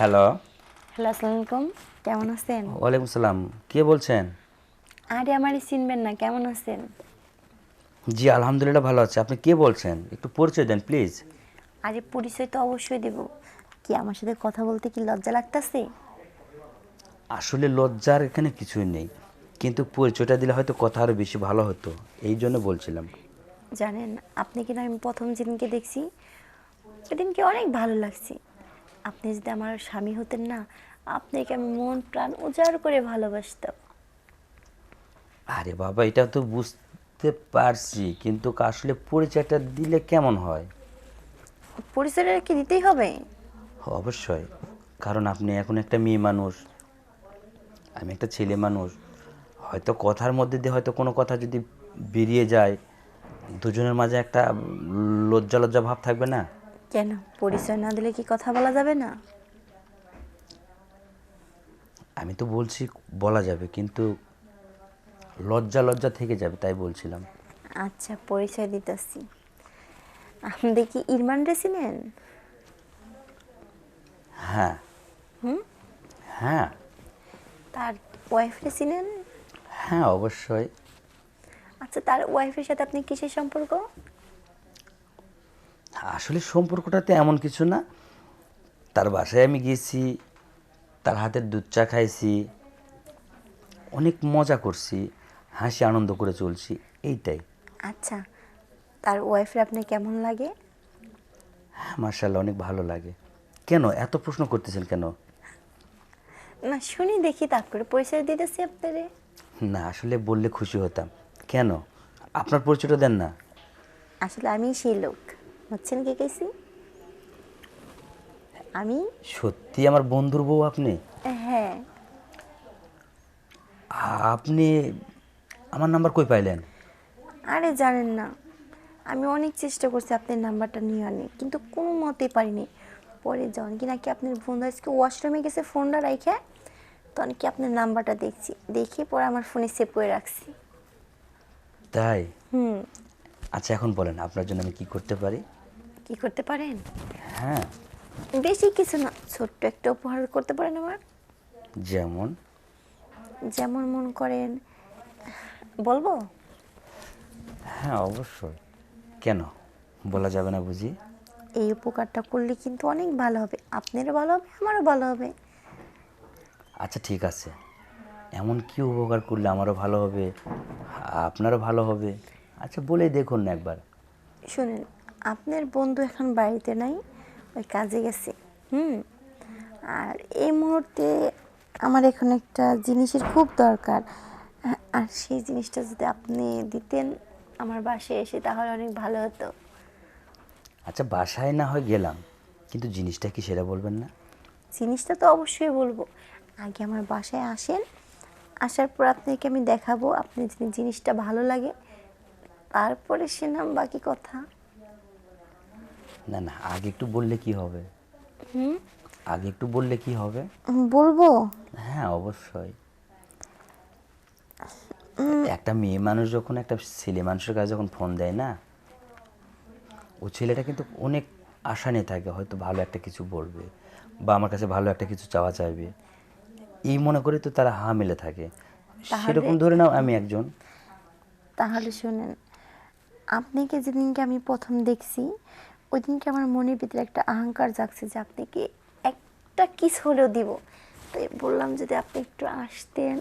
Hello. Hello আসসালামু আলাইকুম। কেমন আছেন? ওয়ালাইকুম সালাম। কে বলছেন? আরে আমারই চিনবেন না। কেমন আছেন? জি আলহামদুলিল্লাহ ভালো আছে। আপনি কে বলছেন? একটু পরিচয় দেন প্লিজ। আরে পরিচয় তো অবশ্যই দেব। কি আমার সাথে কথা বলতে কি লজ্জা লাগতাছে? আসলে লজ্জার এখানে কিছুই নেই। কিন্তু পরিচয়টা দিলে হয়তো কথা আরও বেশি ভালো হতো। এই জন্য বলছিলাম। জানেন আপনি কিনা আমি প্রথম যেদিনকে দেখছি সেদিনকে অনেক ভালো লাগছে। আপনি যদি আমার স্বামী হতেন না আপনাকে আমি মন প্রাণ উজাড় করে ভালোবাসতাম। আরে বাবা এটা তো বুঝতে পারছি কিন্তু আসলে পরিচয়টা দিলে কেমন হয়? পরিচয়টা কি দিতেই হবে? অবশ্যই কারণ আপনি এখন একটা মেয়ে মানুষ আমি একটা ছেলে মানুষ। হয়তো কথার মধ্যে দিয়ে হয়তো কোনো কথা যদি বেরিয়ে যায় দুজনের মাঝে একটা লজ্জা লজ্জা ভাব থাকবে না? কেন? পরিচয় না দিলে কি কথা বলা যাবে না? আমি তো বলছি বলা যাবে কিন্তু লজ্জা লজ্জা থেকে যাবে তাই বলছিলাম। আচ্ছা পরিচয় দিতেছি। আপনি কি ইরমান রে চিনেন? হ্যাঁ। হ্যাঁ। তার ওয়াইফরে চিনেন? হ্যাঁ অবশ্যই। আচ্ছা তার ওয়াইফের সাথে আপনি কিসের সম্পর্ক? আসলে সম্পর্কটাতে এমন কিছু না। তার বাসায় আমি গিয়েছি তার হাতের দুধ চা খাইছি অনেক মজা করছি হাসি আনন্দ করে চলছি এইটাই। আচ্ছা তার ওয়াইফের আপনি কেমন লাগে? হ্যাঁ মার্শাল্লাহ অনেক ভালো লাগে। কেন? এত প্রশ্ন করতেছেন কেন? না শুনি দেখি তারপরে পরিচয় দিতেছি আপনারে। না আসলে বললে খুশি হতাম। কেন? আপনার পরিচয়টা দেন না। আসলে আমি সেই লোক। হচ্ছেন কে কেছি আমি? সত্যি আমার বন্ধুর বউ আপনি? হ্যাঁ। আপনি আমার নাম্বার কই পাইলেন? আরে জানেন না আমি অনেক চেষ্টা করছি আপনার নাম্বারটা নিয়ে আনি কিন্তু কোনো মতে পারিনি। পরে যখন কি নাকি আপনার বন্ধু আজকে ওয়াশরুমে গেছে ফোনটা রাইখে তখন কি আপনার নাম্বারটা দেখছি দেখে পরে আমার ফোনে সেভ করে রাখছি। তাই? হুম। আচ্ছা এখন বলেন আপনার জন্য আমি কি করতে পারি? কি করতে পারেন? হ্যাঁ। বেশি কিছু না ছোট্ট একটা উপহার করতে পারেন আমার। যেমন? যেমন মন করেন। বলব? হ্যাঁ অবশ্যই। কেন? বলা যাবে না বুঝি? এই উপকারটা করলে কিন্তু অনেক ভালো হবে। আপনারও ভালো হবে আমারও ভালো হবে। আচ্ছা ঠিক আছে। এমন কি উপকার করলে আমারও ভালো হবে আপনারও ভালো হবে? আচ্ছা বলে দেখুন না একবার। শুনেন আপনার বন্ধু এখন বাড়িতে নাই ওই কাজে গেছে হুম? আর এই মুহূর্তে আমার এখন একটা জিনিসের খুব দরকার। আর সেই জিনিসটা যদি আপনি দিতেন আমার বাসায় এসে তাহলে অনেক ভালো হতো। আচ্ছা বাসায় না হয় গেলাম কিন্তু জিনিসটা কি সেটা বলবেন না? জিনিসটা তো অবশ্যই বলব। আগে আমার বাসায় আসেন আসার পর আপনাকে আমি দেখাবো আপনি যদি জিনিসটা ভালো লাগে তারপরে সে নাম বাকি কথা। না না আগে একটু বললে কি হবে? হুম? আগে একটু বললে কি হবে? বলব? হ্যাঁ অবশ্যই। একটা মেয়ে মানুষ যখন একটা ছেলে মানুষের কাছে যখন ফোন দেয় না ও ছেলেটা কিন্তু অনেক আশা নিয়ে থাকে হয়তো ভালো একটা কিছু বলবে বা আমার কাছে ভালো একটা কিছু চাওয়া চাইবে। এই মনে করে তো তারা হা মেলে থাকে। সেরকম ধরে নাও আমি একজন। তাহলে শুনেন আপনাকে যেদিনকে আমি প্রথম দেখছি ওই দিনকে আমার মনের ভিতরে একটা অহংকার জাগছে যে আপনাকে একটা কিস হলেও দিব। তাই বললাম যদি আপনি একটু আসতেন।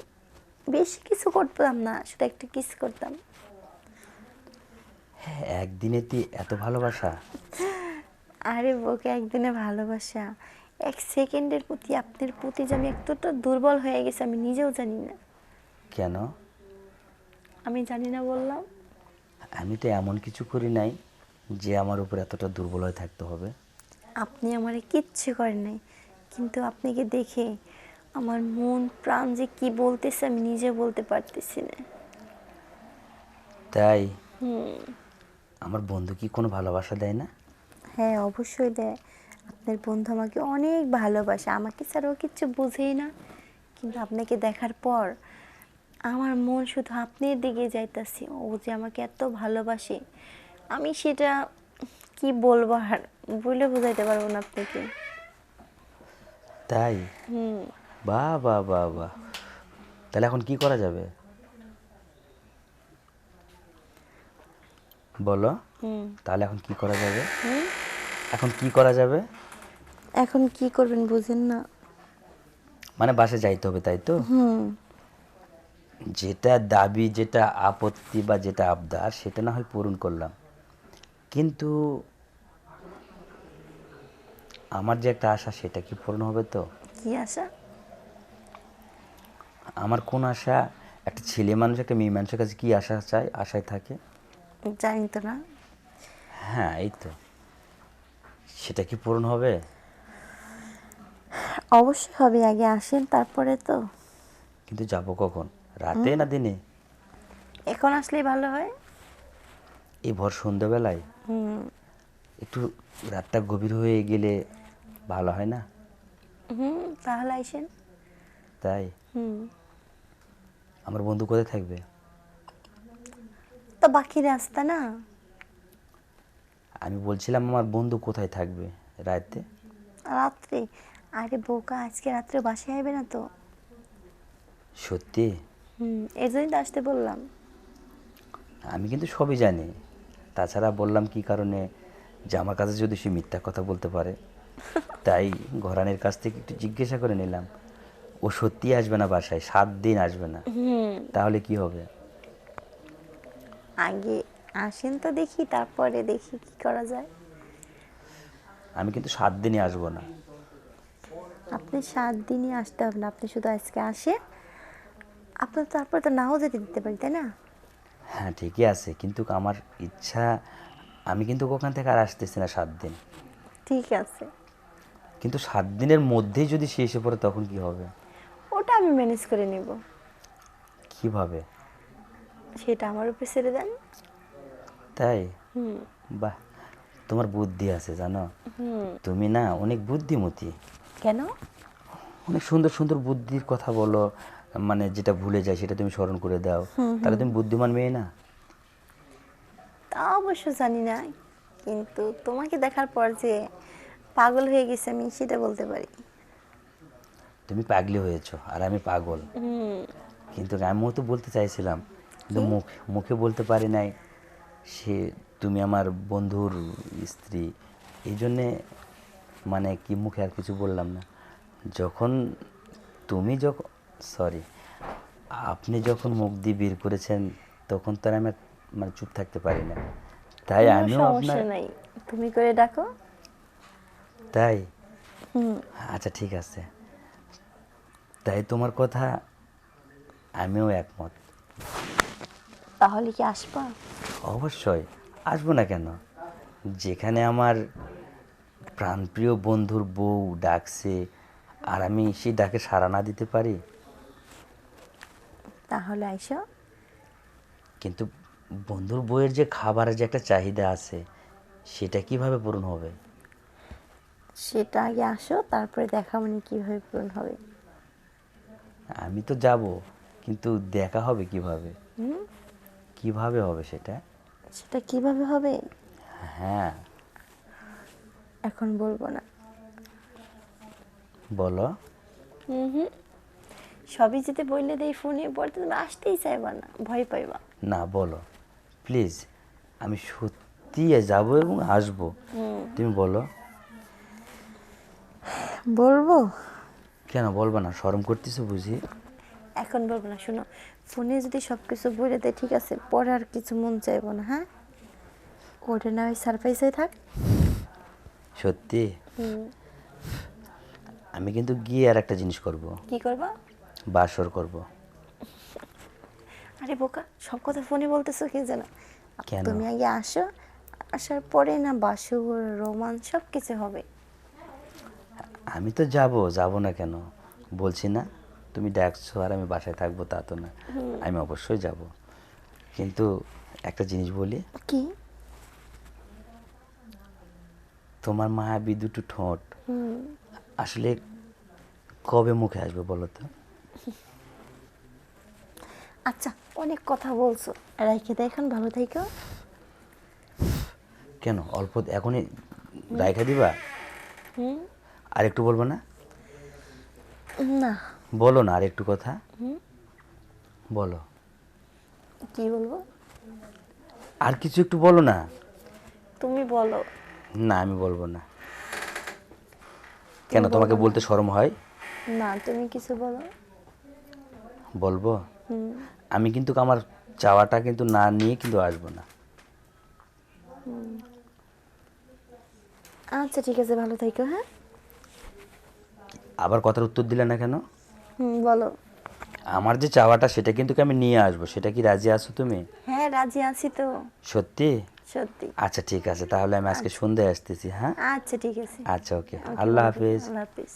বেশি কিছু করতাম না শুধু একটা কিস করতাম। হ্যাঁ, একদিনে তুই এত ভালোবাসা? আরে বউকে একদিনে ভালোবাসা। এক সেকেন্ডের প্রতি আপনার প্রতি যে আমি এতটা দুর্বল হয়ে গেছি আমি নিজেও জানি না। কেন? আমি জানি না বললাম। আমি তো এমন কিছু করি নাই। যে আমার উপর এতটা দুর্বল হয়ে থাকতে হবে। আপনি আমারে কিচ্ছু করেন নাই কিন্তু আপনাকে দেখে আমার মন প্রাণ যে কি বলতেছে আমি নিজে বলতে পারতেছি না। তাই? আমার বন্ধু কি কোনো ভালোবাসা দেয় না? হ্যাঁ অবশ্যই দেয়। আপনার বন্ধু আমাকে অনেক ভালোবাসে আমাকে ছাড়াও কিচ্ছু বুঝেই না। কিন্তু আপনাকে দেখার পর আমার মন শুধু আপনার দিকে যাইতাছে। ও যে আমাকে এত ভালোবাসে আমি সেটা কি বলব আর বলে বোঝাইতে পারব না আপনাকে। তাই? হুম। বাহ বাহ বাহ বাহ। তাহলে এখন কি করা যাবে? বলো। হুম। তাহলে এখন কি করা যাবে? হুম। এখন কি করা যাবে? এখন কি করবেন বুঝেন না। মানে বাসে যাইতে হবে তাই তো? হুম। যেটা দাবি যেটা আপত্তি বা যেটা আবদার সেটা না হয় পূরণ করলাম। কিন্তু আমার যে একটা আশা সেটা কি পূরণ হবে তো? কি আশা? আমার কোন আশা? একটা ছেলে মানুষ একটা মেয়ে মানুষের কাছে কি আশা চায়? আশায় থাকে। জানি তো না। হ্যাঁ এই তো। সেটা কি পূরণ হবে? অবশ্যই হবে আগে আসেন তারপরে তো। কিন্তু যাব কখন? রাতে না দিনে? এখন আসলেই ভালো হয়। এই ভর সন্ধ্যাবেলায় হুম। একটু রাতটা গভীর হয়ে গেলে ভালো হয় না? হুম তাহলে আইসেন। তাই? হুম। আমার বন্ধু কোথায় থাকবে? তো বাকি রাস্তা না? আমি বলছিলাম আমার বন্ধু কোথায় থাকবে রাতে? রাত্রে? আরে বোকা আজকে রাত্রে বাসায় আইবে না তো? সত্যি? হুম এই জন্যই তো আসতে বললাম। আমি কিন্তু সবই জানি। তাছাড়া বললাম কি কারণে যে আমার কাছে যদি সে মিথ্যা কথা বলতে পারে তাই ঘরানের কাছ থেকে একটু জিজ্ঞাসা করে নিলাম ও সত্যি আসবে না বাসায়? সাত দিন আসবে না? তাহলে কি হবে? আগে আসেন তো দেখি তারপরে দেখি কি করা যায়। আমি কিন্তু সাত দিনই আসব না। আপনি সাত দিনই আসতে হবে না আপনি শুধু আজকে আসেন। আপনার তারপরে তো নাও যেতে দিতে পারি তাই না? হ্যাঁ ঠিকই আছে। কিন্তু আমার ইচ্ছা আমি কিন্তু ওখান থেকে আর আসতেছি না সাত দিন। ঠিক আছে। কিন্তু সাত দিনের মধ্যেই যদি সে এসে পড়ে তখন কি হবে? ওটা আমি ম্যানেজ করে নিব। কীভাবে? সেটা আমার উপরে ছেড়ে দেন। তাই? হুম। বাহ তোমার বুদ্ধি আছে জানো? তুমি না অনেক বুদ্ধিমতী। কেন? অনেক সুন্দর সুন্দর বুদ্ধির কথা বলো মানে যেটা ভুলে যায় সেটা তুমি স্মরণ করে দাও। তাহলে তুমি বুদ্ধিমান মেয়ে না? তা অবশ্য জানি না। কিন্তু তোমাকে দেখার পর যে পাগল হয়ে গেছে আমি সেটা বলতে পারি। তুমি পাগলি হয়েছো আর আমি পাগল। কিন্তু আমিও তো বলতে চাইছিলাম কিন্তু মুখ মুখে বলতে পারি নাই। সে তুমি আমার বন্ধুর স্ত্রী। এই জন্যে মানে কি মুখে আর কিছু বললাম না। যখন তুমি যখন সরি আপনি যখন মুখ দিয়ে বের করেছেন তখন তো আমি মানে চুপ থাকতে পারি না। তাই আমিও আপনার নাই। তুমি করে ডাকো। তাই? হুম। আচ্ছা ঠিক আছে। তাই তোমার কথা আমিও একমত। তাহলে কি আসবা? অবশ্যই। আসব না কেন? যেখানে আমার প্রাণপ্রিয় বন্ধুর বউ ডাকছে আর আমি সেই ডাকে সাড়া না দিতে পারি? তাহলে আইসো। কিন্তু বন্ধুর বইয়ের যে খাবারের যে একটা চাহিদা আছে সেটা কীভাবে পূরণ হবে? সেটা আগে আসো তারপরে দেখা মানে কীভাবে পূরণ হবে। আমি তো যাব কিন্তু দেখা হবে কীভাবে? কীভাবে হবে সেটা? সেটা কীভাবে হবে? হ্যাঁ। এখন বলব না। বলো। হুম হুম। সবই যেতে বললে দেই ফোনে পরে তুমি আসতেই চাইবা না ভয় পাইবা। না বলো। প্লিজ আমি সত্যি যাব এবং আসব। তুমি বলো। বলব? কেন বলব না? শরম করতেছো বুঝি? এখন বলব না শোনো ফোনে যদি সব কিছু বলে দেয় ঠিক আছে পরে আর কিছু মন চাইব না হ্যাঁ? ওটা না ওই সারপ্রাইজে থাক। সত্যি? আমি কিন্তু গিয়ে আর একটা জিনিস করব। কি করবা? বাসর করব। আরে বোকা সব কথা ফোনে বলতেছো কি জানো? কেন? তুমি আগে আসো আসার পরে না বাসর রোমান সব কিছু হবে। আমি তো যাব যাব না কেন? বলছি না তুমি ডাকছো আর আমি বাসায় থাকব তা তো না। আমি অবশ্যই যাব। কিন্তু একটা জিনিস বলি। কি? তোমার মায়াবী দুটো ঠোঁট। আসলে কবে মুখে আসবে বলো তো? আচ্ছা অনেক কথা বলছো। রাইখে দেয় এখন ভালো থেকো। কেন? অল্প এখনই রায়খা দিবা? হুম। আর একটু বলব না? না। বলো না আর একটু কথা। বলো। কি বলব? আর কিছু একটু বলো না। তুমি বলো। না আমি বলব না। কেন তোমাকে বলতে শরম হয়? না তুমি কিছু বলো। বলব? আমি কিন্তু আমার চাওয়াটা কিন্তু না নিয়ে কিন্তু আসব না। আচ্ছা ঠিক আছে ভালো থাকো হ্যাঁ। আবার কথার উত্তর দিলে না কেন? হুম বলো। আমার যে চাওয়াটা সেটা কিন্তু আমি নিয়ে আসব সেটা কি রাজি আছো তুমি? হ্যাঁ রাজি আছি তো। সত্যি? সত্যি। আচ্ছা ঠিক আছে তাহলে আমি আজকে সন্ধ্যায় আসতেছি হ্যাঁ? আচ্ছা ঠিক আছে। আচ্ছা ওকে। আল্লাহ হাফিজ। আল্লাহ হাফিজ।